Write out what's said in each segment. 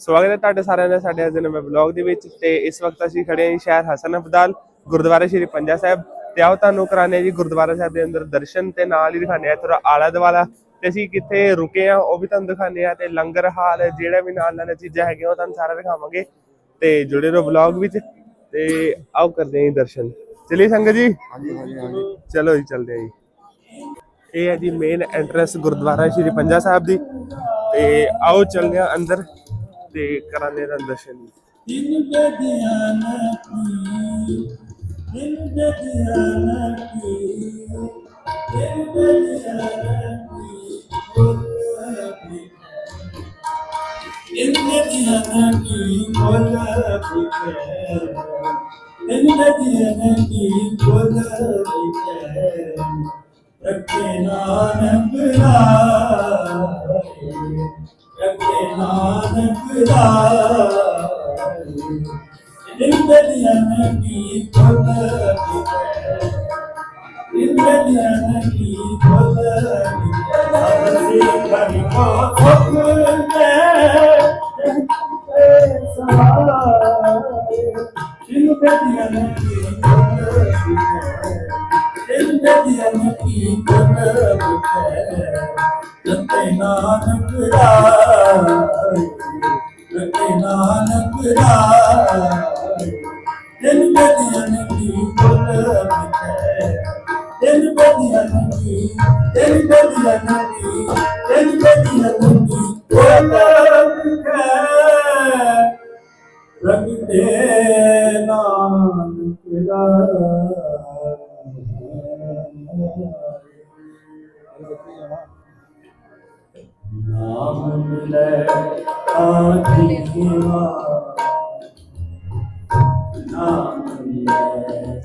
ਸਵਾਗਤ ਹੈ ਤੁਹਾਡੇ ਸਾਰਿਆਂ ਦਾ ਸਾਡੇ ਅੱਜ ਦੇ ਨਵੇਂ ਵਲੌਗ ਦੇ ਵਿੱਚ ਤੇ ਇਸ ਵਕਤ ਅਸੀਂ ਖੜੇ ਹਾਂ ਸ਼ਹਿਰ ਹਸਨ ਅਬਦਾਲ ਗੁਰਦੁਆਰਾ ਸ਼੍ਰੀ ਪੰਜਾ ਸਾਹਿਬ ਤੇ ਆਓ ਤੁਹਾਨੂੰ ਕਰਾਣੇ ਜੀ ਗੁਰਦੁਆਰਾ ਸਾਹਿਬ ਦੇ ਅੰਦਰ ਦਰਸ਼ਨ ਤੇ ਨਾਲ ਹੀ ਦਿਖਾਣੇ ਆ ਥੋੜਾ ਆਲਾ ਦਵਾਲਾ ਤੇ ਅਸੀਂ ਕਿੱਥੇ ਰੁਕੇ ਆ ਉਹ ਵੀ ਤੁਹਾਨੂੰ ਦਿਖਾਣੇ ਆ ਤੇ ਲੰਗਰ ਹਾਲ ਜਿਹੜਾ ਵੀ ਨਾਲ ਨਾਲ ਚੀਜ਼ਾਂ ਹੈਗੀਆਂ ਉਹ ਤੁਹਾਨੂੰ ਸਾਰਾ ਦਿਖਾਵਾਂਗੇ ਤੇ ਜੁੜੇ ਰਹੋ ਵਲੌਗ ਵਿੱਚ ਤੇ ਆਓ ਕਰਦੇ ਹਾਂ ਜੀ ਦਰਸ਼ਨ। ਚਲਿਏ ਸੰਗਤ ਜੀ? ਹਾਂਜੀ ਹਾਂਜੀ ਹਾਂਜੀ। ਚਲੋ ਜੀ ਚੱਲਦੇ ਹਾਂ ਜੀ। ਇਹ ਹੈ ਜੀ ਮੇਨ ਐਂਟਰੈਂਸ ਗੁਰਦੁਆਰਾ ਸ਼੍ਰੀ ਪੰਜਾ ਸਾਹਿਬ ਦੀ ਤੇ ਆਓ ਚੱਲਦੇ ਹਾਂ ਅੰਦਰ। ਤੇ ਕਰਾਂਗੇ ਦਾ ਦਰਸ਼ਨ ਦਿਨ ਬੇਦਿਆਨਾ ਕੀ ਦਿਨ ਬੇਦਿਆਨਾ ਰੱਖੇ ਨਾਨਕ ਨਾਮ ਮਿਲੇ ਆਖੀ ਸੇਵਾ ਨਾਮ ਮਿਲੇ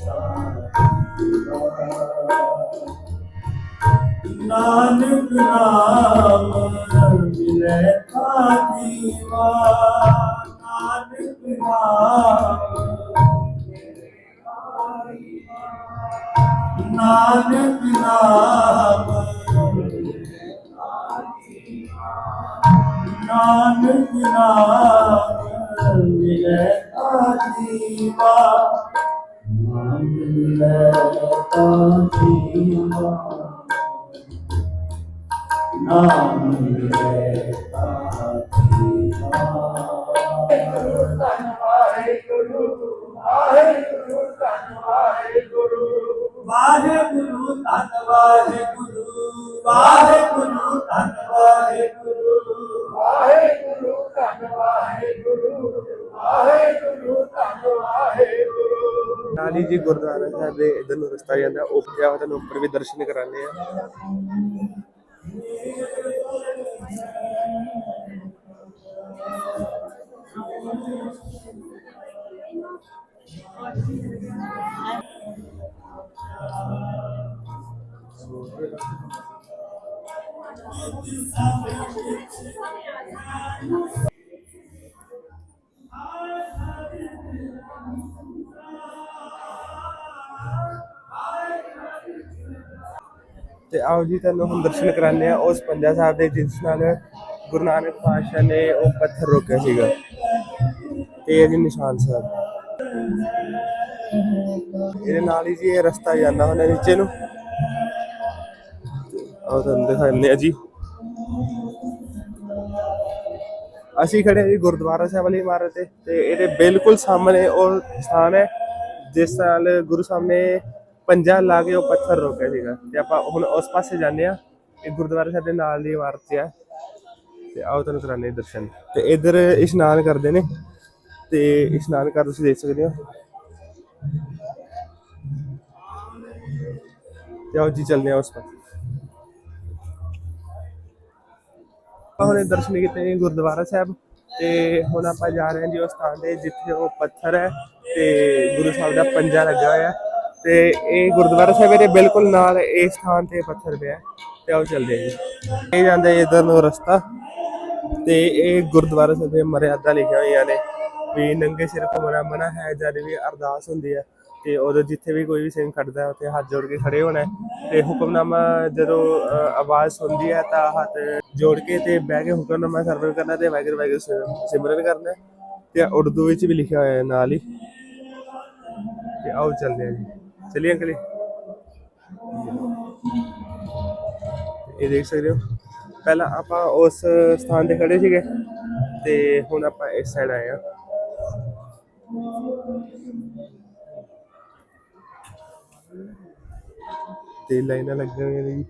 ਨਾਨਕ ਨਾਮ ਮਿਲੇ ਆਖੀ ਵਾ ਨਾਨਕ ਨਾਮ ਨਾਨਕ ਨਾਮ ਨਾਨਕ ਨਾਮ ਮਿਲੇ ਵਾਹਿਗੁਰੂ ਧੰਨ ਵਾਹਿਗੁਰੂ ਵਾਹਿਗੁਰੂ ਧੰਨ ਵਾਹਿਗੁਰੂ ਵਾਹਿਗੁਰੂ ਧੰਨ ਵਾਹਿਗੁਰੂ ਵਾਹਿਗੁਰੂ ਧੰਨ ਵਾਹਿਗੁਰੂ ਨਾਲ ਜੀ ਗੁਰਦੁਆਰਾ ਸਾਹਿਬ ਦੇ ਇਧਰ ਨੂੰ ਰਸਤਾ ਜਾਂਦਾ ਉੱਪਰ ਜਾ ਤੁਹਾਨੂੰ ਉੱਪਰ ਵੀ ਦਰਸ਼ਨ ਕਰਾਣੇ ਆ। ਤੇ ਆਓ ਜੀ, ਤੁਹਾਨੂੰ ਹੁਣ ਦਰਸ਼ਨ ਕਰਾਣੇ ਆ ਉਸ ਪੰਜਾ ਸਾਹਿਬ ਦੇ ਜਿਸ ਨਾਲ ਗੁਰੂ ਨਾਨਕ ਪਾਤਸ਼ਾਹ ਨੇ ਉਹ ਪੱਥਰ ਰੋਕਿਆ ਸੀਗਾ। ਤੇ ਇਹ ਜੀ ਨਿਸ਼ਾਨ ਸਾਹਿਬ ਇਹਦੇ ਨਾਲ ਹੀ ਜੀ ਇਹ ਰਸਤਾ ਜਾਂਦਾ ਹੁੰਦਾ ਨੀਚੇ ਨੂੰ। ਆਓ, ਤੁਹਾਨੂੰ ਦਿਖਾਉਂਦੇ ਆ ਜੀ। ਅਸੀਂ ਖੜੇ ਹਾਂ ਜੀ ਗੁਰਦੁਆਰਾ ਸਾਹਿਬ ਵਾਲੀ ਇਮਾਰਤ ਤੇ ਤੇ ਇਹਦੇ ਬਿਲਕੁਲ ਸਾਹਮਣੇ ਉਹ ਸਥਾਨ ਹੈ, ਜਿਸ ਨਾਲ ਗੁਰੂ ਸਾਹਿਬ ਨੇ ਪੰਜਾ ਲਾ ਕੇ ਉਹ ਪੱਥਰ ਰੋਕਿਆ ਸੀਗਾ। ਤੇ ਆਪਾਂ ਹੁਣ ਉਸ ਪਾਸੇ ਜਾਂਦੇ ਆ ਇਹ ਗੁਰਦੁਆਰਾ ਸਾਹਿਬ ਦੇ ਨਾਲ ਦੀ ਇਮਾਰਤ ਹੈ। ਤੇ ਆਓ ਤੁਹਾਨੂੰ ਕਰਾਣੇ ਦਰਸ਼ਨ। ਤੇ ਇੱਧਰ ਇਸ਼ਨਾਨ ਕਰਦੇ ਨੇ, ਤੇ ਇਸ਼ਨਾਨ ਕਰ ਤੁਸੀਂ ਦੇਖ ਸਕਦੇ ਹੋ। ਤੇ ਆਓ ਜੀ, ਚੱਲਦੇ ਆ ਉਸ ਪਾਸੇ। ਆਪਾਂ ਹੁਣੇ ਦਰਸ਼ਨ ਕੀਤੇ ਨੇ ਗੁਰਦੁਆਰਾ ਸਾਹਿਬ ਤੇ ਹੁਣ ਆਪਾਂ ਜਾ ਰਹੇ ਹਾਂ ਜੀ ਉਸ ਸਥਾਨ ਤੇ ਜਿੱਥੇ ਉਹ ਪੱਥਰ ਹੈ ਤੇ ਗੁਰੂ ਸਾਹਿਬ ਦਾ ਪੰਜਾ ਲੱਗਾ ਹੋਇਆ ਤੇ ਇਹ ਗੁਰਦੁਆਰਾ ਸਾਹਿਬ ਦੇ ਬਿਲਕੁਲ ਨਾਲ ਇਸ ਸਥਾਨ ਤੇ ਪੱਥਰ ਪਿਆ ਤੇ ਆਓ ਚੱਲਦੇ ਜੀ। ਇਹ ਜਾਂਦਾ ਇਧਰ ਨੂੰ ਰਸਤਾ ਤੇ ਇਹ ਗੁਰਦੁਆਰਾ ਸਾਹਿਬ ਦੇ ਮਰਿਆਦਾ ਲਿਖੀਆਂ ਹੋਈਆਂ ਨੇ ਵੀ ਨੰਗੇ ਸਿਰ ਘੁੰਮਣਾ ਮਨਾ ਹੈ ਜਦ ਵੀ ਅਰਦਾਸ ਹੁੰਦੀ ਹੈ ਤੇ ਉਦੋਂ ਜਿੱਥੇ ਵੀ ਕੋਈ ਵੀ ਸਿੰਘ ਖੜਦਾ ਉੱਥੇ ਹੱਥ ਜੋੜ ਕੇ ਖੜੇ ਹੋਣਾ ਤੇ ਹੁਕਮਨਾਮਾ ਜਦੋਂ ਅ, ਆਵਾਜ਼ ਸੁਣਦੀ ਹੈ ਤਾਂ ਹੱਥ ਜੋੜ ਕੇ ਤੇ ਬਹਿ ਕੇ ਹੁਕਮਨਾਮਾ ਸਰਵਣ ਕਰਨਾ ਤੇ ਵਾਹਿਗੁਰੂ ਵਾਹਿਗੁਰੂ ਸਿਮ- ਸਿਮਰਨ ਕਰਨਾ। ਤੇ ਉਰਦੂ ਵਿੱਚ ਵੀ ਲਿਖਿਆ ਹੋਇਆ ਹੈ ਨਾਲ ਹੀ। ਤੇ ਆਓ ਚੱਲਦੇ ਹਾਂ ਜੀ। ਚਲਿਏ ਅੰਕਲ ਜੀ। ਇਹ ਦੇਖ ਸਕਦੇ ਹੋ। ਪਹਿਲਾਂ ਆਪਾਂ ਉਸ ਸਥਾਨ ਤੇ ਖੜੇ ਸੀਗੇ ਤੇ ਹੁਣ ਆਪਾਂ ਇਸ ਸਾਈਡ ਆਏ ਆ ਤੇ ਲਾਈਨਾਂ ਲੱਗੀਆਂ ਹੋਈਆਂ ਨੇ ਜੀ।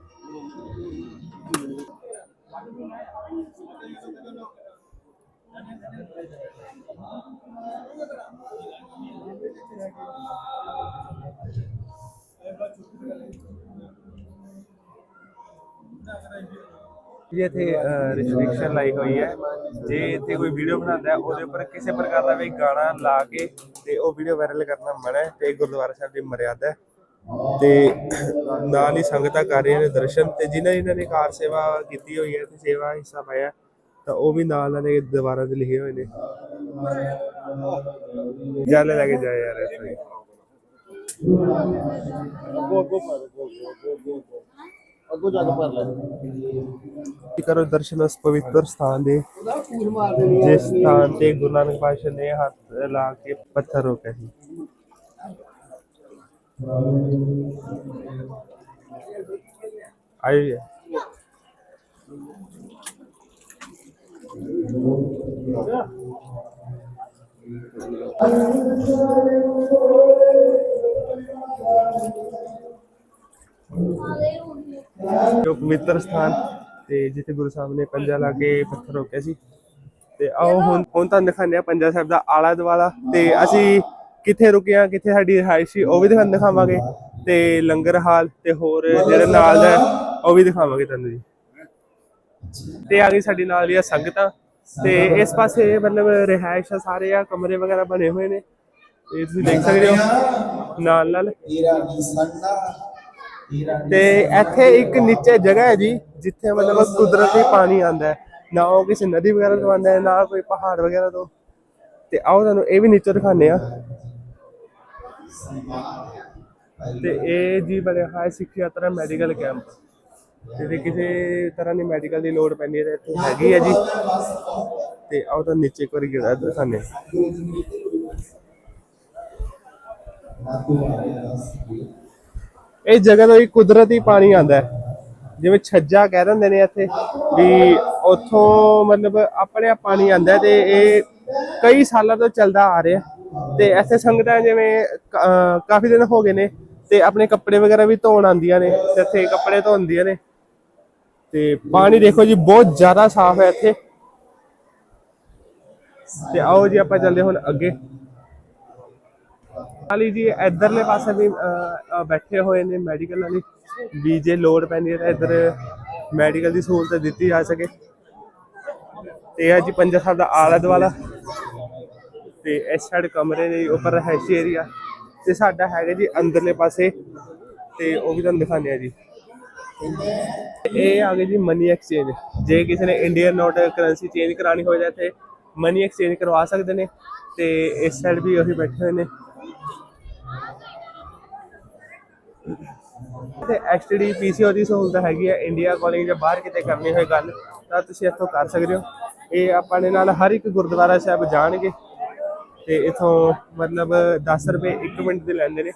ਜੇ, ਇੱਥੇ ਰਿਸਟ੍ਰਿਕਸ਼ਨ ਲਾਈ ਹੋਈ ਹੈ। ਜੇ ਇੱਥੇ ਕੋਈ ਵੀਡੀਓ ਬਣਾਉਂਦਾ ਹੈ, ਉਹਦੇ ਉੱਪਰ ਕਿਸੇ ਪ੍ਰਕਾਰ ਦਾ ਵੀ ਗਾਣਾ ਲਾ ਕੇ ਤੇ ਉਹ ਵੀਡੀਓ ਵਾਇਰਲ ਕਰਨਾ ਮਨਾ ਹੈ ਤੇ ਗੁਰਦੁਆਰਾ ਸਾਹਿਬ ਦੀ ਮਰਿਆਦਾ ਹੈ। ਤੇ ਨਾਲ ਹੀ ਸੰਗਤਾਂ ਕਰ ਰਹੀਆਂ ਨੇ ਦਰਸ਼ਨ ਤੇ ਜਿਨ੍ਹਾਂ ਜਿਨ੍ਹਾਂ ਨੇ ਕਾਰ ਸੇਵਾ ਕੀਤੀ ਹੋਈ ਹੈ ਤੇ ਸੇਵਾ ਹਿੱਸਾ ਪਾਇਆ ਤਾਂ ਉਹ ਵੀ ਨਾਲ ਨਾਲ ਇਹ ਦੀਵਾਰਾਂ ਤੇ ਲਿਖੇ ਹੋਏ ਨੇ। ਜਲ ਲੈ ਕੇ ਜਾਏ ਯਾਰ। ਅੱਗੋਂ ਜਾ ਕੇ ਭਰ ਲੈ। ਕਰੋ ਦਰਸ਼ਨ ਉਸ ਪਵਿੱਤਰ ਸਥਾਨ ਦੇ। ਜਿਸ ਸਥਾਨ ਤੇ ਗੁਰੂ ਨਾਨਕ ਪਾਤਸ਼ਾਹ ਨੇ ਹੱਥ ਲਾ ਕੇ ਪੱਥਰ ਰੋਕਿਆ ਸੀ। ਆइए ਜੋ ਪਵਿੱਤਰ ਸਥਾਨ ਤੇ ਜਿੱਥੇ ਗੁਰੂ ਸਾਹਿਬ ਨੇ ਪੰਜਾ ਲਾ ਕੇ ਪੱਥਰ ਰੋਕਿਆ ਸੀ। ਤੇ ਆਓ ਹੁਣ ਹੁਣ ਤੁਹਾਨੂੰ ਦਿਖਾਉਂਦੇ ਆ ਪੰਜਾ ਸਾਹਿਬ ਦਾ ਆਲਾ ਦੁਆਲਾ। ਤੇ ਅਸੀਂ ਕਿੱਥੇ ਰੁਕੇ ਆ ਕਿੱਥੇ ਸਾਡੀ ਰਿਹਾਇਸ਼ ਸੀ, ਉਹ ਵੀ ਤੁਹਾਨੂੰ ਦਿਖਾਵਾਂਗੇ। ਤੇ ਲੰਗਰ ਹਾਲ ਤੇ ਹੋਰ ਜਿਹੜੇ ਨਾਲ ਦਾ ਉਹ ਵੀ ਦਿਖਾਵਾਂਗੇ ਤੁਹਾਨੂੰ ਜੀ। ਤੇ ਆ ਗਈ ਸਾਡੀ ਨਾਲ ਦੀਆਂ ਸੰਗਤਾਂ। ਤੇ ਇਸ ਪਾਸੇ ਮਤਲਬ ਰਿਹਾਇਸ਼ ਆ ਸਾਰੇ ਆ, ਕਮਰੇ ਵਗੈਰਾ ਬਣੇ ਹੋਏ ਨੇ। ਤੇ ਤੁਸੀਂ ਦੇਖ ਸਕਦੇ ਹੋ, ਨਾਲ ਨਾਲ। ਤੇ ਇੱਥੇ ਇੱਕ ਨੀਚੇ ਜਗ੍ਹਾ ਹੈ ਜੀ, ਜਿੱਥੇ ਮਤਲਬ ਕੁਦਰਤੀ ਪਾਣੀ ਆਂਦਾ ਹੈ। ਨਾ ਉਹ ਕਿਸੇ ਨਦੀ ਵਗੈਰਾ ਤੋਂ ਆਂਦਾ ਹੈ, ਨਾ ਕੋਈ ਪਹਾੜ ਵਗੈਰਾ ਤੋਂ। ਤੇ ਆਓ ਤੁਹਾਨੂੰ ਇਹ ਵੀ ਨੀਚੇ ਦਿਖਾਉਂਦੇ ਆ ਤੇ ਇਹ ਜੀ ਬਣਿਆ ਹੋਇਆ ਹੈ ਸਿੱਖ ਯਾਤਰਾ ਮੈਡੀਕਲ ਕੈਂਪ। ਤੇ ਜੇ ਕਿਸੇ ਤਰ੍ਹਾਂ ਦੀ ਮੈਡੀਕਲ ਦੀ ਲੋੜ ਪੈਂਦੀ ਹੈ ਤਾਂ ਇੱਥੇ ਹੈਗੀ ਹੈ ਜੀ। ਤੇ ਆਓ ਤਾਂ ਨੀਚੇ ਇੱਕ ਵਾਰੀ ਗਿਰਾ ਦਿਖਾਉਂਦੇ ਹਾਂ ਜਗ੍ਹਾ ਤੋਂ ਹੀ ਕੁਦਰਤੀ ਪਾਣੀ ਆਂਦਾ ਹੈ। ਜਿਵੇਂ ਛੱਜਾ ਕਹਿ ਦਿੰਦੇ ਨੇ ਇੱਥੇ ਵੀ ਉੱਥੋਂ ਮਤਲਬ ਆਪਣੇ ਆਪ ਪਾਣੀ ਆਂਦਾ ਤੇ ਇਹ ਕਈ ਸਾਲਾਂ ਤੋਂ ਚੱਲਦਾ ਆ ਰਿਹਾ। ਤੇ ਇੱਥੇ ਸੰਗਤਾਂ ਜਿਵੇਂ ਕਾਫੀ ਦਿਨ ਹੋ ਗਏ ਨੇ ਤੇ ਆਪਣੇ ਕੱਪੜੇ ਵਗੈਰਾ ਵੀ ਧੋਣ ਆਉਂਦੀਆਂ ਨੇ ਤੇ ਇੱਥੇ ਕੱਪੜੇ ਧੋਂਦੀਆਂ ਨੇ। ਤੇ ਪਾਣੀ ਦੇਖੋ ਜੀ ਬਹੁਤ ਜ਼ਿਆਦਾ ਸਾਫ਼ ਹੈ ਇੱਥੇ। ਤੇ ਆਓ ਜੀ ਆਪਾਂ ਚੱਲਦੇ ਹੁਣ ਅੱਗੇ। ਹਾਲੀ ਜੀ ਇਧਰਲੇ ਪਾਸੇ ਵੀ ਬੈਠੇ ਹੋਏ ਨੇ ਮੈਡੀਕਲ ਵਾਲੇ। ਵੀ ਜੇ ਲੋਡ ਪੈਂਦੀ ਹੈ ਤਾਂ ਇੱਧਰ ਮੈਡੀਕਲ ਦੀ ਸਹੂਲਤ ਦਿੱਤੀ ਜਾ ਸਕੇ। ਤੇ ਇਹ ਜੀ ਪੰਜਾ ਸਾਹਿਬ ਦਾ ਆਲਾ ਦੁਆਲਾ। ਤੇ ਇਸ ਸਾਈਡ ਕਮਰੇ ਨੇ ਜੀ, ਉੱਪਰ ਰਹਿਸ਼ੀ ਏਰੀਆ ਤੇ ਸਾਡਾ ਹੈਗਾ ਜੀ ਅੰਦਰਲੇ ਪਾਸੇ। ਤੇ ਉਹ ਵੀ ਤੁਹਾਨੂੰ ਦਿਖਾਉਂਦੇ ਆ ਜੀ। ਇਹ ਆ ਗਈ ਜੀ ਮਨੀ ਐਕਸਚੇਂਜ ਜੇ ਕਿਸੇ ਨੇ ਇੰਡੀਅਨ ਨੋਟ ਕਰੰਸੀ ਚੇਂਜ ਕਰਾਣੀ ਹੋਵੇ ਤਾਂ ਇੱਥੇ ਮਨੀ ਐਕਸਚੇਂਜ ਕਰਵਾ ਸਕਦੇ ਨੇ, ਤੇ ਇਸ ਸਾਈਡ ਵੀ ਉਹੀ ਬੈਠੇ ਹੋਏ ਨੇ। ਤੇ ਐਸਟੀਡੀ ਪੀਸੀਓ ਦੀ ਸਹੂਲਤ ਹੈਗੀ ਹੈ ਇੰਡੀਆ ਕਾਲਿੰਗ ਜਾਂ ਬਾਹਰ ਕਿਤੇ ਕਰਨੀ ਹੋਏ ਗੱਲ, ਤਾਂ ਤੁਸੀਂ ਇੱਥੋਂ ਕਰ ਸਕਦੇ ਹੋ। ਇਹ ਆਪਾਂ ਦੇ ਨਾਲ ਹਰ ਇੱਕ ਗੁਰਦੁਆਰਾ ਸਾਹਿਬ ਜਾਣਗੇ, ਤੇ ਇਥੋਂ ਮਤਲਬ 10 ਰੁਪਏ 1 ਮਿੰਟ ਦੇ ਲੈਂਦੇ ਨੇ,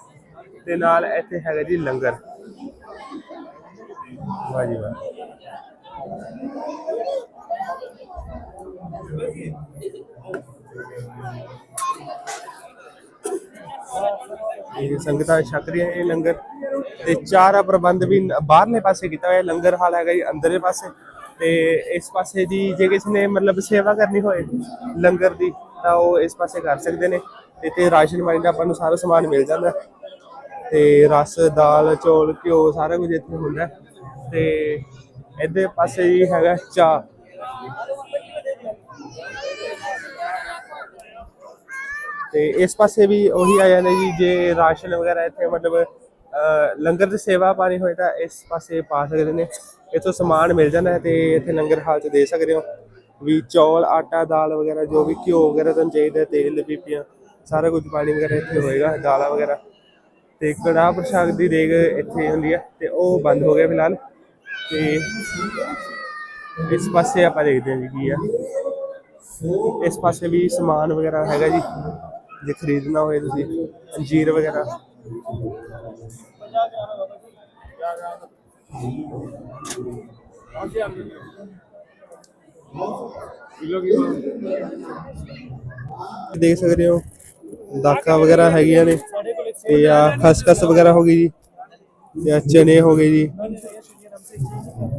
ਤੇ ਨਾਲ ਇੱਥੇ ਹੈਗਾ ਜੀ ਲੰਗਰ। ਵਾਹ ਜੀ ਵਾਹ। ਇਹ ਸੰਗਤਾਂ ਛਕ ਰਹੀਆਂ ਇਹ ਲੰਗਰ ਤੇ ਚਾਰਾ ਪ੍ਰਬੰਧ ਵੀ ਬਾਹਰਲੇ ਪਾਸੇ ਕੀਤਾ ਹੋਇਆ, ਲੰਗਰ ਹਾਲ ਹੈਗਾ ਜੀ ਅੰਦਰਲੇ ਪਾਸੇ। ਤੇ ਇਸ ਪਾਸੇ ਦੀ ਜੇ ਕਿਸੇ ਨੇ ਮਤਲਬ ਸੇਵਾ ਕਰਨੀ ਹੋਏ ਲੰਗਰ ਦੀ, ਤਾਂ ਉਹ ਇਸ ਪਾਸੇ ਕਰ ਸਕਦੇ ਨੇ। ਤੇ ਤੇ ਰਾਸ਼ਨ ਪਾਣੀ ਦਾ ਆਪਾਂ ਨੂੰ ਸਾਰਾ ਸਮਾਨ ਮਿਲ ਜਾਂਦਾ। ਤੇ ਰਸ, ਦਾਲ, ਚੌਲ, ਘਿਓ, ਸਾਰਾ ਕੁਝ ਇੱਥੇ ਹੁੰਦਾ। ਤੇ ਇਹਦੇ ਪਾਸੇ ਹੀ ਹੈਗਾ ਚਾਹ। ਤੇ ਇਸ ਪਾਸੇ ਵੀ ਉਹੀ ਆ ਜਾਂਦਾ ਜੀ ਜੇ ਰਾਸ਼ਨ ਵਗੈਰਾ ਇੱਥੇ ਮਤਲਬ ਅਹ, ਲੰਗਰ ਦੀ ਸੇਵਾ ਪਾਣੀ ਹੋਏ ਤਾਂ ਇਸ ਪਾਸੇ ਪਾ ਸਕਦੇ ਨੇ। ਇੱਥੋਂ ਸਮਾਨ ਮਿਲ ਜਾਂਦਾ ਹੈ ਤੇ ਇੱਥੇ ਲੰਗਰ ਹਾਲ ਚ ਦੇ ਸਕਦੇ ਹੋ। ਵੀ ਚੌਲ ਆਟਾ ਦਾਲ ਵਗੈਰਾ ਜੋ ਵੀ ਘਿਓ ਵਗੈਰਾ ਤੁਹਾਨੂੰ ਚਾਹੀਦਾ ਤੇਲ ਪੀਪੀਆਂ ਸਾਰਾ ਕੁਝ ਪਾਣੀ ਵਗੈਰਾ ਇੱਥੇ ਹੋਏਗਾ ਦਾਲਾਂ ਵਗੈਰਾ। ਤੇ ਕੜਾਹ ਪ੍ਰਸ਼ਾਦ ਦੀ ਦੇਗ ਇੱਥੇ ਹੁੰਦੀ ਹੈ ਤੇ ਉਹ ਬੰਦ ਹੋ ਗਿਆ ਫਿਲਹਾਲ। ਤੇ ਇਸ ਪਾਸੇ ਆਪਾਂ ਦੇਖਦੇ ਹਾਂ ਜੀ ਕੀ ਆ। ਇਸ ਪਾਸੇ ਵੀ ਸਮਾਨ ਵਗੈਰਾ ਹੈਗਾ ਜੀ, ਜੇ ਖਰੀਦਣਾ ਹੋਵੇ ਤੁਸੀਂ, ਅੰਜੀਰ ਵਗੈਰਾ। ਦੇਖ ਸਕਦੇ ਹੋ, ਦਾਖਾ ਵਗੈਰਾ ਹੈਗੀਆਂ ਨੇ, ਤੇ ਆ ਖਸਖਸ ਵਗੈਰਾ ਹੋ ਗਈ ਜੀ, ਤੇ ਚਨੇ ਹੋ ਗਏ ਜੀ।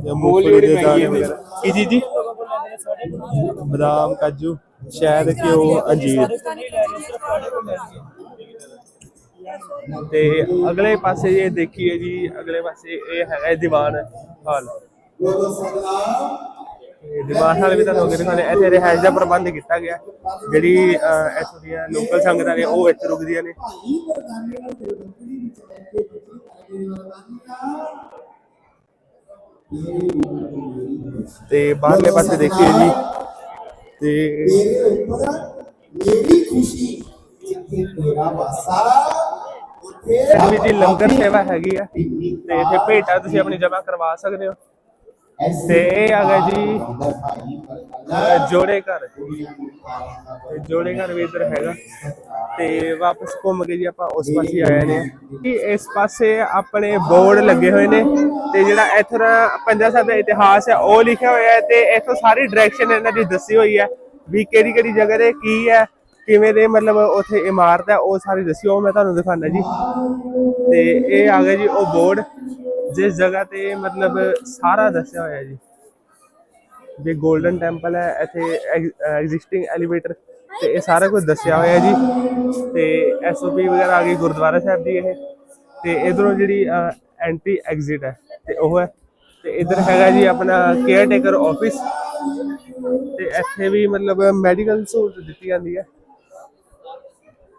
ਜਾਂ ਮੂੰਗਫਲੀ ਦੇ ਦਾਣੇ ਵਗੈਰਾ। ਕੀ ਜੀ ਜੀ? ਬਦਾਮ ਕਾਜੂ ਸ਼ਹਿਦ ਘਿਓ ਅੰਜੀਰ। ਤੇ ਅਗਲੇ ਪਾਸੇ ਜੇ ਦੇਖੀਏ ਜੀ ਅਗਲੇ ਪਾਸੇ ਇਹ ਹੈਗਾ ਦੀਵਾਨ ਹਾਲ। ਦੀਵਾਨ ਹਾਲ ਵੀ ਤੁਹਾਨੂੰ ਅੱਗੇ ਦਿਖਾਣੇ ਇੱਥੇ ਰਿਹਾਇਸ਼ ਦਾ ਪ੍ਰਬੰਧ ਕੀਤਾ ਗਿਆ। ਜਿਹੜੀ ਇੱਥੋਂ ਦੀਆਂ ਲੋਕਲ ਸੰਗਤਾਂ ਨੇ ਉਹ ਇੱਥੇ ਰੁਕਦੀਆਂ ਨੇ। ਤੇ ਬਾਹਰਲੇ ਪਾਸੇ ਦੇਖੀਏ ਜੀ। ਤੇ ਤੇਰੇ ਉੱਪਰ ਮੇਰੀ ਖੁਸ਼ੀ ਜਿੱਥੇ ਤੇਰਾ ਵਾਸਾ ਉੱਥੇ ਵੀ ਜੀ ਲੰਗਰ ਸੇਵਾ ਹੈਗੀ ਆ। ਤੇ ਇੱਥੇ ਭੇਟਾ ਤੁਸੀਂ ਆਪਣੀ ਜਮ੍ਹਾਂ ਕਰਵਾ ਸਕਦੇ ਹੋ। ਤੇ ਇਹ ਆ ਗਿਆ ਜੀ ਜੋੜੇ ਘਰ। ਜੋੜੇ ਘਰ ਵੀ ਇੱਧਰ ਹੈਗਾ। ਤੇ ਵਾਪਸ ਘੁੰਮ ਕੇ ਜੀ ਆਪਾਂ ਉਸ ਪਾਸੇ ਆਏ ਨੇ। ਕਿ ਇਸ ਪਾਸੇ ਆਪਣੇ ਬੋਰਡ ਲੱਗੇ ਹੋਏ ਨੇ ਤੇ ਜਿਹੜਾ ਇੱਥੇ ਦਾ ਪੰਜਾ ਸਾਹਿਬ ਦਾ ਇਤਿਹਾਸ ਹੈ, ਉਹ ਲਿਖਿਆ ਹੋਇਆ ਹੈ ਤੇ ਇੱਥੋਂ ਸਾਰੀ ਡਾਇਰੈਕਸ਼ਨ ਇਹਨਾਂ ਦੀ ਦੱਸੀ ਹੋਈ ਹੈ ਵੀ ਕਿਹੜੀ ਕਿਹੜੀ ਜਗ੍ਹਾ ਤੇ ਕੀ ਹੈ, ਕਿਵੇਂ ਦੇ ਮਤਲਬ ਉੱਥੇ ਇਮਾਰਤ ਹੈ, ਉਹ ਸਾਰੀ ਦੱਸੀ ਉਹ ਮੈਂ ਤੁਹਾਨੂੰ ਦਿਖਾਣਾ ਜੀ। ਤੇ ਇਹ ਆ ਗਿਆ ਜੀ ਉਹ ਬੋਰਡ। ਜਿਸ ਜਗ੍ਹਾ ਤੇ ਮਤਲਬ ਸਾਰਾ ਦੱਸਿਆ ਹੋਇਆ ਜੀ। ਜੇ 골ਡਨ ਟੈਂਪਲ ਹੈ, ਇੱਥੇ ਐਗਜ਼ਿਸਟਿੰਗ ਐਲੀਵੇਟਰ ਤੇ ਇਹ ਸਾਰਾ ਕੁਝ ਦੱਸਿਆ ਹੋਇਆ ਜੀ। ਤੇ ਐਸਓਪੀ ਵਗੈਰਾ ਆ ਗਈ ਗੁਰਦੁਆਰਾ ਸਾਹਿਬ ਦੀ ਇਹ। ਤੇ ਇਧਰੋਂ ਜਿਹੜੀ ਐਂਟਰੀ ਐਗਜ਼ਿਟ ਹੈ, ਤੇ ਉਹ ਹੈ। ਤੇ ਇਧਰ ਹੈਗਾ ਜੀ ਆਪਣਾ ਕੇਅਰ ਟੇਕਰ ਆਫਿਸ ਤੇ ਇੱਥੇ ਵੀ ਮਤਲਬ ਮੈਡੀਕਲ ਸਹੂਲਤ ਦਿੱਤੀ ਜਾਂਦੀ ਹੈ।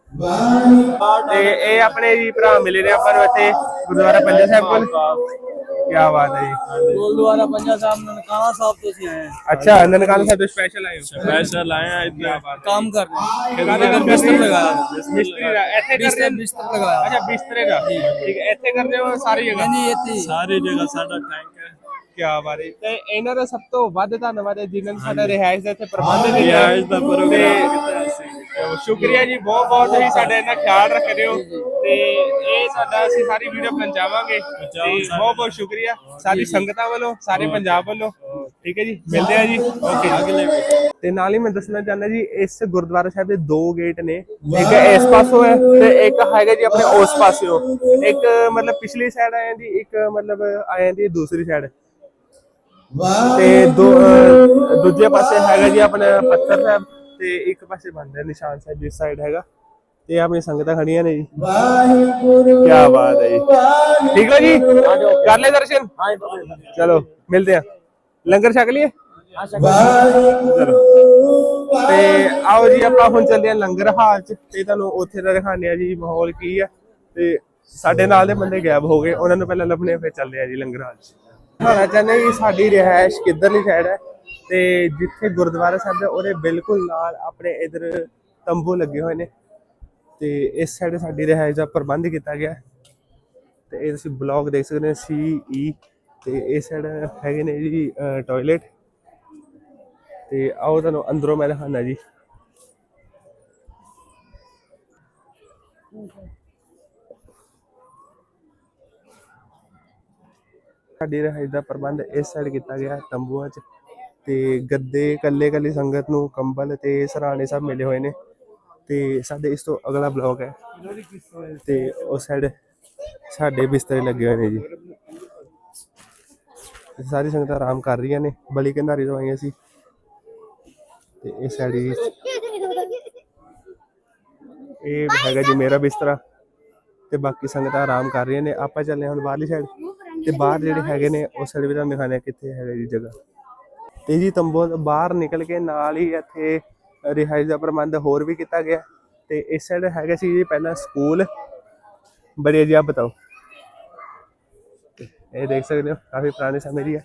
ਤੇ ਇਹ ਆਪਣੇ ਜੀ ਭਰਾ ਮਿਲੇ ਨੇ ਆਪਾਂ ਨੂੰ ਇੱਥੇ ਗੁਰਦੁਆਰਾ ਪੰਜਾ ਸਾਹਿਬ ਕੋਲ। ਕੀ ਬਾਤ ਹੈ ਜੀ। ਗੁਰਦੁਆਰਾ ਪੰਜਾ ਸਾਹਿਬ ਨਨਕਾਣਾ ਸਾਹਿਬ ਤੋਂ ਅਸੀਂ ਆਏ ਹਾਂ। ਅੱਛਾ ਨਨਕਾਣਾ ਸਾਹਿਬ ਤੋਂ ਸਪੈਸ਼ਲ ਆਏ ਹੋ। ਸਪੈਸ਼ਲ ਆਏ ਹਾਂ ਇੱਥੇ। ਕੰਮ ਕਰ ਰਹੇ ਹਾਂ। ਬਿਸਤਰ ਲਗਾਇਆ? ਮਿਸਤਰੀ ਇੱਥੇ ਕਰਦੇ ਹਾਂ? ਬਿਸਤਰ ਲਗਾਇਆ। ਅੱਛਾ ਬਿਸਤਰੇ ਦਾ। ਠੀਕ ਹੈ। ਇੱਥੇ ਕਰਦੇ ਹੋ ਸਾਰੀ ਜਗ੍ਹਾ? ਨਹੀਂ ਇੱਥੇ ਸਾਰੀ ਜਗ੍ਹਾ ਸਾਡਾ ਟੈਂਕ ਹੈ। ਕਿਆ ਬਾਰੇ ਤੇ ਇਹਨਾਂ ਦਾ ਸਭ ਤੋਂ ਵੱਧ ਧੰਨਵਾਦ ਹੈ ਜਿਨ੍ਹਾਂ ਨੇ ਸਾਡਾ ਰਿਹਾਇਸ਼ ਦਾ ਇੱਥੇ ਪ੍ਰਬੰਧ ਕੀਤਾ। ਰਿਹਾਇਸ਼ ਦਾ ਪ੍ਰੋਗਰਾਮ ਸ਼ੁਕਰੀਆ ਜੀ ਬਹੁਤ ਬਹੁਤ ਤੁਸੀਂ ਸਾਡਾ ਇਹਨਾਂ ਖਿਆਲ ਰੱਖਦੇ ਹੋ ਤੇ ਇਹ ਸਾਡਾ ਅਸੀਂ ਸਾਰੀ ਵੀਡੀਓ ਪਹੁੰਚਾਵਾਂਗੇ ਤੇ ਬਹੁਤ ਬਹੁਤ ਸ਼ੁਕਰੀਆ। ਸਾਰੀ ਸੰਗਤਾਂ ਵੱਲੋਂ ਸਾਰੇ ਪੰਜਾਬ ਵੱਲੋਂ। ਠੀਕ ਹੈ ਜੀ ਮਿਲਦੇ ਆ ਜੀ। ਓਕੇ। ਤੇ ਨਾਲ ਹੀ ਮੈਂ ਦੱਸਣਾ ਚਾਹੁੰਦਾ ਜੀ ਇਸ ਗੁਰਦੁਆਰਾ ਸਾਹਿਬ ਦੇ ਦੋ ਗੇਟ ਨੇ। ਇੱਕ ਇਸ ਪਾਸੋਂ ਹੈ ਤੇ ਇੱਕ ਹੈਗਾ ਜੀ ਆਪਣੇ ਉਸ ਪਾਸਿਓਂ। ਇੱਕ ਮਤਲਬ ਪਿਛਲੀ ਸਾਈਡ ਆ ਜਾਂਦੀ ਇੱਕ ਮਤਲਬ ਆ ਜਾਂਦੀ ਦੂਸਰੀ ਸਾਈਡ ਤੇ ਦੂਜੇ ਪਾਸੇ ਹੈਗਾ ਜੀ ਆਪਣਾ ਪੱਥਰ ਸਾਹਿਬ। ਤੇ ਇੱਕ ਪਾਸੇ ਬੰਦਾ ਨਿਸ਼ਾਨ ਸਾਹਿਬ ਜਿਸ ਸਾਈਡ ਹੈਗਾ। ਤੇ ਆਪਣੀ ਸੰਗਤਾਂ ਖੜੀਆਂ ਨੇ ਜੀ। ਵਾਹਿਗੁਰੂ ਕੀ ਬਾਤ ਹੈ ਜੀ। ਠੀਕ ਹੈ ਜੀ? ਕਰ ਲੈ ਦਰਸ਼ਨ? ਚਲੋ ਮਿਲਦੇ ਆ ਲੰਗਰ ਛਕ ਲਈਏ? ਤੇ ਆਓ ਜੀ ਆਪਾਂ ਹੁਣ ਚੱਲਦੇ ਆ ਲੰਗਰ ਹਾਲ ਚ। ਤੇ ਤੁਹਾਨੂੰ ਉੱਥੇ ਦਾ ਦਿਖਾਉਂਦੇ ਆ ਜੀ ਮਾਹੌਲ ਕੀ ਆ। ਤੇ ਸਾਡੇ ਨਾਲ ਦੇ ਬੰਦੇ ਗਾਇਬ ਹੋ ਗਏ। ਉਹਨਾਂ ਨੂੰ ਪਹਿਲਾਂ ਲੱਭਣੇ ਫਿਰ ਚੱਲਦੇ ਆ ਜੀ ਲੰਗਰ ਹਾਲ ਚ। ਹਾਂ ਚਾਹੁੰਦੇ ਕਿ ਸਾਡੀ ਰਿਹਾਇਸ਼ ਕਿੱਧਰਲੀ ਸਾਈਡ ਹੈ? ਤੇ ਜਿੱਥੇ ਗੁਰਦੁਆਰਾ ਸਾਹਿਬ ਹੈ, ਉਹਦੇ ਬਿਲਕੁਲ ਨਾਲ ਆਪਣੇ ਇਧਰ ਤੰਬੂ ਲੱਗੇ ਹੋਏ ਨੇ। ਤੇ ਇਸ ਸਾਈਡ ਸਾਡੀ ਰਿਹਾਇਸ਼ ਦਾ ਪ੍ਰਬੰਧ ਕੀਤਾ ਗਿਆ। ਹੈ। ਤੇ ਇਹ ਤੁਸੀਂ ਬਲੌਗ ਦੇਖ ਸਕਦੇ ਹੋ ਸੀ ਈ ਤੇ ਇਸ ਸਾਈਡ ਹੈਗੇ ਨੇ ਜੀ ਟਾਇਲਟ ਤੇ ਆਓ ਤੁਹਾਨੂੰ ਅੰਦਰੋਂ ਮੈਂ ਦਿਖਾਉਂਦਾ ਜੀ। ਸਾਡੀ ਰਿਹਾਇਸ਼ ਦਾ ਪ੍ਰਬੰਧ ਇਸ ਸਾਈਡ ਕੀਤਾ ਗਿਆ, ਤੰਬੂਆਂ 'ਚ। ਤੇ ਗੱਦੇ, ਕੱਲੇ ਕੱਲੇ ਸੰਗਤ ਨੂੰ ਕੰਬਲ ਤੇ ਸਰਾਣੇ ਸਭ ਮਿਲੇ ਹੋਏ ਨੇ। ਤੇ ਸਾਡੇ ਇਸ ਤੋਂ ਅਗਲਾ ਬਲੌਗ ਹੈ। ਤੇ ਉਸ ਸਾਈਡ ਸਾਡੇ ਬਿਸਤਰੇ ਲੱਗੇ ਹੋਏ ਨੇ ਜੀ। ਸਾਰੀ ਸੰਗਤਾਂ ਆਰਾਮ ਕਰ ਰਹੀਆਂ ਨੇ, ਬਲੀ ਕੰਧਾਰੀ ਤੋਂ ਆਈਆਂ ਸੀ। ਤੇ ਇਹ ਸਾਡੀ ਇਹ ਹੈਗਾ ਜੀ ਮੇਰਾ ਬਿਸਤਰਾ। ਤੇ ਬਾਕੀ ਸੰਗਤਾਂ ਆਰਾਮ ਕਰ ਰਹੀਆਂ ਨੇ। ਆਪਾਂ ਚੱਲੇ ਹੁਣ ਬਾਹਰਲੀ ਸਾਈਡ। ਤੇ ਬਾਹਰ ਜਿਹੜੇ ਹੈਗੇ ਨੇ, ਉਸ ਸਾਈਡ ਵੀ ਤੁਹਾਨੂੰ ਦਿਖਾਉਂਦੇ ਕਿੱਥੇ ਹੈਗਾ ਜੀ ਜਗ੍ਹਾ। ਤੇ ਜੀ ਤੰਬੂਆਂ ਤੋਂ ਬਾਹਰ ਨਿਕਲ ਕੇ ਨਾਲ ਹੀ ਇੱਥੇ ਰਿਹਾਇਸ਼ ਦਾ ਪ੍ਰਬੰਧ ਹੋਰ ਵੀ ਕੀਤਾ ਗਿਆ। ਤੇ ਇਸ ਸਾਈਡ ਹੈਗਾ ਸੀ ਜੀ ਪਹਿਲਾਂ ਸਕੂਲ। ਬੜੀ ਜੀ ਆਪ ਬਤਾਓ। ਇਹ ਦੇਖ ਸਕਦੇ ਹੋ ਕਾਫੀ ਪੁਰਾਣੇ ਸਮੇਂ ਦੀ ਹੈ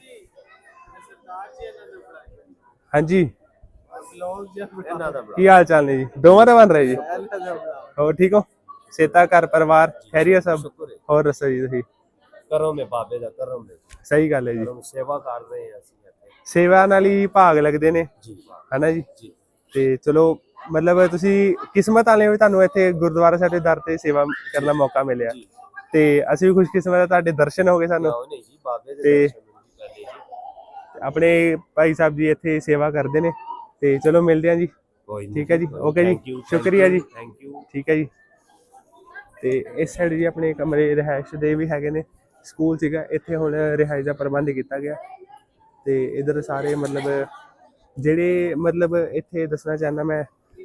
ਹਾਂਜੀ। ਕੀ ਹਾਲ ਚਾਲ ਨੇ ਜੀ? ਦੋਵਾਂ ਦਾ ਬਣ ਰਿਹਾ ਜੀ? ਹੋਰ ਠੀਕ ਹੋ? ਸੇਤਾ ਘਰ ਪਰਿਵਾਰ ਖੈਰੀਆ ਸਭ? ਹੋਰ ਦੱਸੋ ਜੀ ਤੁਸੀਂ? ਕਰੋ ਮੇ ਬਾਬੇ ਦਾ ਕਰਮ ਦੇ ਸਹੀ ਗੱਲ ਹੈ ਜੀ। ਸੇਵਾ ਕਰ ਰਹੇ ਹਾਂ ਅਸੀਂ। ਸੇਵਾ ਨਾਲ ਹੀ ਭਾਗ ਲੱਗਦੇ ਨੇ। ਜੀ। ਹਨਾ ਜੀ? ਤੇ ਚਲੋ ਮਤਲਬ ਤੁਸੀਂ ਕਿਸਮਤ ਵਾਲੇ ਹੋ ਤੁਹਾਨੂੰ ਇੱਥੇ ਗੁਰਦੁਆਰਾ ਸਾਹਿਬ ਦੇ ਦਰ ਤੇ ਸੇਵਾ ਕਰਨ ਦਾ ਮੌਕਾ ਮਿਲਿਆ। ਤੇ ਅਸੀਂ ਵੀ ਖੁਸ਼ਕਿਸਮਤ ਆ ਤੁਹਾਡੇ ਦਰਸ਼ਨ ਹੋ ਗਏ ਸਾਨੂੰ। ਤੇ- ਆਪਣੇ ਭਾਈ ਸਾਹਿਬ ਜੀ ਇੱਥੇ ਸੇਵਾ ਕਰਦੇ ਨੇ। ਤੇ ਚਲੋ ਮਿਲਦੇ ਹਾਂ ਜੀ। ਠੀਕ ਹੈ ਜੀ? ਓਕੇ ਜੀ। ਸ਼ੁਕਰੀਆ ਜੀ। ਥੈਂਕ ਯੂ ਠੀਕ ਹੈ ਜੀ। ਤੇ ਇਸ ਸਾਈਡ ਜੀ ਆਪਣੇ ਕਮਰੇ ਰਿਹਾਇਸ਼ ਦੇ ਵੀ ਹੈਗੇ ਨੇ। ਸਕੂਲ ਸੀਗਾ ਇੱਥੇ ਹੁਣ ਰਿਹਾਇਸ਼ ਦਾ ਪ੍ਰਬੰਧ ਕੀਤਾ ਗਿਆ। ਤੇ ਇਧਰ ਸਾਰੇ ਮਤਲਬ ਜਿਹੜੇ ਮਤਲਬ ਇੱਥੇ ਦੱਸਣਾ ਚਾਹੁੰਦਾ ਮੈਂ,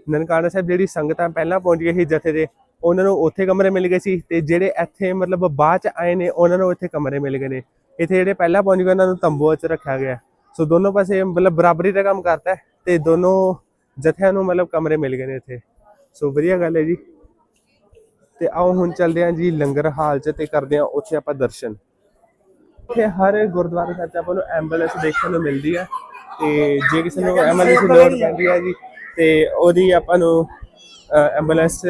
ਨਨਕਾਣਾ ਸਾਹਿਬ ਜਿਹੜੀ ਸੰਗਤਾਂ ਪਹਿਲਾਂ ਪਹੁੰਚ ਗਈ ਸੀ ਜਥੇ ਦੇ, ਉਹਨਾਂ ਨੂੰ ਉੱਥੇ ਕਮਰੇ ਮਿਲ ਗਏ ਸੀ ਤੇ ਜਿਹੜੇ ਇੱਥੇ ਮਤਲਬ ਬਾਅਦ ਚ ਆਏ ਨੇ, ਉਹਨਾਂ ਨੂੰ ਇੱਥੇ ਕਮਰੇ ਮਿਲ ਗਏ ਨੇ। ਇੱਥੇ ਜਿਹੜੇ ਪਹਿਲਾਂ ਪਹੁੰਚ ਗਏ, ਉਹਨਾਂ ਨੂੰ ਤੰਬੂਆਂ 'ਚ ਰੱਖਿਆ ਗਿਆ। ਸੋ ਦੋਨੋਂ ਪਾਸੇ ਮਤਲਬ ਬਰਾਬਰੀ ਦਾ ਕੰਮ ਕਰਤਾ ਹੈ ਤੇ ਦੋਨੋਂ ਜਥਿਆਂ ਨੂੰ ਮਤਲਬ ਕਮਰੇ ਮਿਲ ਗਏ ਨੇ ਇੱਥੇ। ਸੋ ਵਧੀਆ ਗੱਲ ਹੈ ਜੀ। ਤੇ ਆਓ ਹੁਣ ਚੱਲਦੇ ਹਾਂ ਜੀ ਲੰਗਰ ਹਾਲ 'ਚ ਤੇ ਕਰਦੇ ਹਾਂ ਉੱਥੇ ਆਪਾਂ ਦਰਸ਼ਨ। ਇੱਥੇ ਹਰ ਗੁਰਦੁਆਰੇ ਸਾਹਿਬ 'ਚ ਆਪਾਂ ਨੂੰ ਐਂਬੂਲੈਂਸ ਦੇਖਣ ਨੂੰ ਮਿਲਦੀ ਹੈ ਤੇ ਜੇ ਕਿਸੇ ਨੂੰ ਐਮਰਜੈਂਸੀ ਲੋੜ ਪੈਂਦੀ ਹੈ ਜੀ ਤੇ ਉਹਦੀ ਆਪਾਂ ਨੂੰ ਐਂਬੂਲੈਂਸ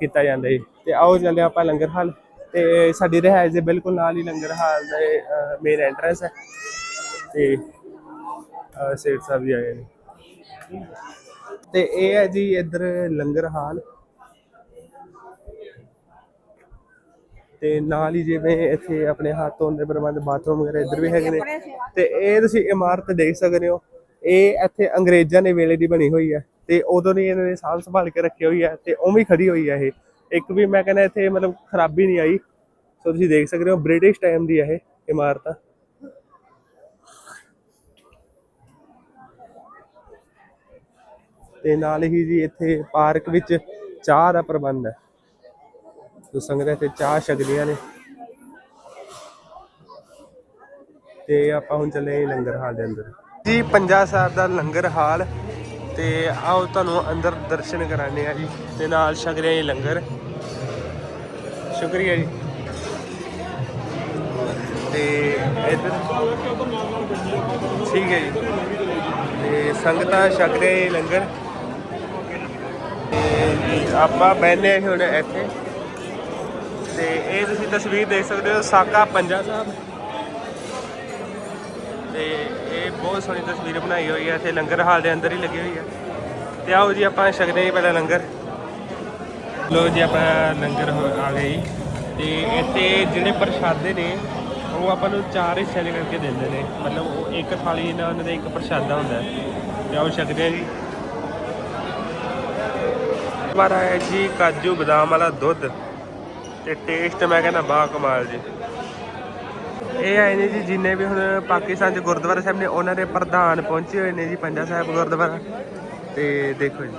ਕੀਤਾ ਜਾਂਦਾ ਹੈ ਤੇ ਆਓ ਚੱਲਦੇ ਆਪਾਂ ਲੰਗਰ ਹਾਲ ਤੇ ਸਾਡੀ ਰਿਹਾਇਸ਼ ਦੇ ਬਿਲਕੁਲ ਨਾਲ ਹੀ ਲੰਗਰ ਹਾਲ ਦੇ ਮੇਨ ਐਂਟਰੈਂਸ ਹੈ ਤੇ ਸੇਠ ਸਾਹਿਬ ਵੀ ਆਏ ਨੇ। ਤੇ ਇਹ ਹੈ ਜੀ ਇੱਧਰ ਲੰਗਰ ਹਾਲ। ਤੇ ਨਾਲ ਹੀ ਜਿਵੇਂ ਇੱਥੇ ਆਪਣੇ ਹੱਥ ਧੋਣ ਦੇ ਪ੍ਰਬੰਧ ਬਾਥਰੂਮ ਵਗੈਰਾ ਇੱਧਰ ਵੀ ਹੈਗੇ ਨੇ। ਤੇ ਇਹ ਤੁਸੀਂ ਇਮਾਰਤ ਦੇਖ ਸਕਦੇ ਹੋ। ਇਹ ਇੱਥੇ ਅੰਗਰੇਜ਼ਾਂ ਦੇ ਵੇਲੇ ਦੀ ਬਣੀ ਹੋਈ ਹੈ ਤੇ ਉਦੋਂ ਦੀ ਇਹਨਾਂ ਨੇ ਸਾਂਭ ਸੰਭਾਲ ਕੇ ਰੱਖੀ ਹੋਈ ਹੈ ਤੇ ਉਵੇਂ ਖੜੀ ਹੋਈ ਹੈ ਇਹ। ਇੱਕ ਵੀ ਮੈਂ ਕਹਿੰਦਾ ਇੱਥੇ ਮਤਲਬ ਖਰਾਬੀ ਨਹੀਂ ਆਈ। ਸੋ ਤੁਸੀਂ ਦੇਖ ਸਕਦੇ ਹੋ ਬ੍ਰਿਟਿਸ਼ ਟਾਈਮ ਦੀ ਹੈ ਇਹ ਇਮਾਰਤ। ਤੇ ਨਾਲ ਹੀ ਜੀ ਇੱਥੇ ਪਾਰਕ ਵਿੱਚ ਚਾਹ ਦਾ ਪ੍ਰਬੰਧ ਹੈ। ਸੋ ਸੰਗਤਾਂ ਇੱਥੇ ਚਾਹ ਛਕਦੀਆਂ ਨੇ। ਤੇ ਆਪਾਂ ਹੁਣ ਚੱਲੇ ਲੰਗਰ ਹਾਲ ਦੇ ਅੰਦਰ। ਜੀ ਪੰਜਾ ਸਾਹਿਬ ਦਾ ਲੰਗਰ ਹਾਲ ਤੇ ਆਓ ਤੁਹਾਨੂੰ ਅੰਦਰ ਦਰਸ਼ਨ ਕਰਾਣੇ ਆ ਜੀ ਤੇ ਨਾਲ ਛਕ ਰਹੇ ਹਾਂ ਜੀ ਲੰਗਰ। ਸ਼ੁਕਰੀਆ ਜੀ। ਤੇ ਇੱਧਰ ਠੀਕ ਹੈ ਜੀ। ਤੇ ਸੰਗਤਾਂ ਛਕ ਰਹੇ ਲੰਗਰ। ਤੇ ਆਪਾਂ ਬੈਠੇ ਹਾਂ ਹੁਣ ਇੱਥੇ। ਤੇ ਇਹ ਤੁਸੀਂ ਤਸਵੀਰ ਦੇਖ ਸਕਦੇ ਹੋ, ਸਾਕਾ ਪੰਜਾ ਸਾਹਿਬ। ਤੇ ਇਹ ਬਹੁਤ ਸੋਹਣੀ ਤਸਵੀਰ ਬਣਾਈ ਹੋਈ ਹੈ, ਇੱਥੇ ਲੰਗਰ ਹਾਲ ਦੇ ਅੰਦਰ ਹੀ ਲੱਗੀ ਹੋਈ ਹੈ। ਤੇ ਆਓ ਜੀ, ਆਪਾਂ ਛਕਦੇ ਹਾਂ ਪਹਿਲਾਂ ਲੰਗਰ। ਲੋ ਜੀ, ਆਪਾਂ ਲੰਗਰ ਆ ਗਏ ਜੀ। ਤੇ ਇੱਥੇ ਜਿਹੜੇ ਪ੍ਰਸ਼ਾਦੇ ਨੇ, ਉਹ ਆਪਾਂ ਨੂੰ ਚਾਰ ਹਿੱਸਿਆਂ ਦੇ ਕਰਕੇ ਦਿੰਦੇ ਨੇ। ਮਤਲਬ ਉਹ ਇੱਕ ਥਾਲੀ ਨਾਲ ਉਹਨਾਂ ਦਾ ਇੱਕ ਪ੍ਰਸ਼ਾਦਾ ਹੁੰਦਾ ਹੈ। ਤੇ ਆਓ ਛਕਦੇ ਹਾਂ ਜੀ। ਹਮਾਰਾ ਹੈ ਜੀ, ਕਾਜੂ ਬਦਾਮ ਵਾਲਾ ਦੁੱਧ। ਤੇ ਟੇਸਟ ਮੈਂ ਕਹਿੰਦਾ ਬਾ ਕਮਾਲ ਜੀ। ਇਹ ਆਏ ਨੇ ਜੀ ਜਿੰਨੇ ਵੀ ਹੁਣ ਪਾਕਿਸਤਾਨ ਚ ਗੁਰਦੁਆਰਾ ਸਾਹਿਬ ਨੇ, ਉਹਨਾਂ ਦੇ ਪ੍ਰਧਾਨ ਪਹੁੰਚੇ ਹੋਏ ਨੇ ਜੀ, ਪੰਜਾ ਸਾਹਿਬ ਗੁਰਦੁਆਰਾ। ਤੇ ਦੇਖੋ ਜੀ।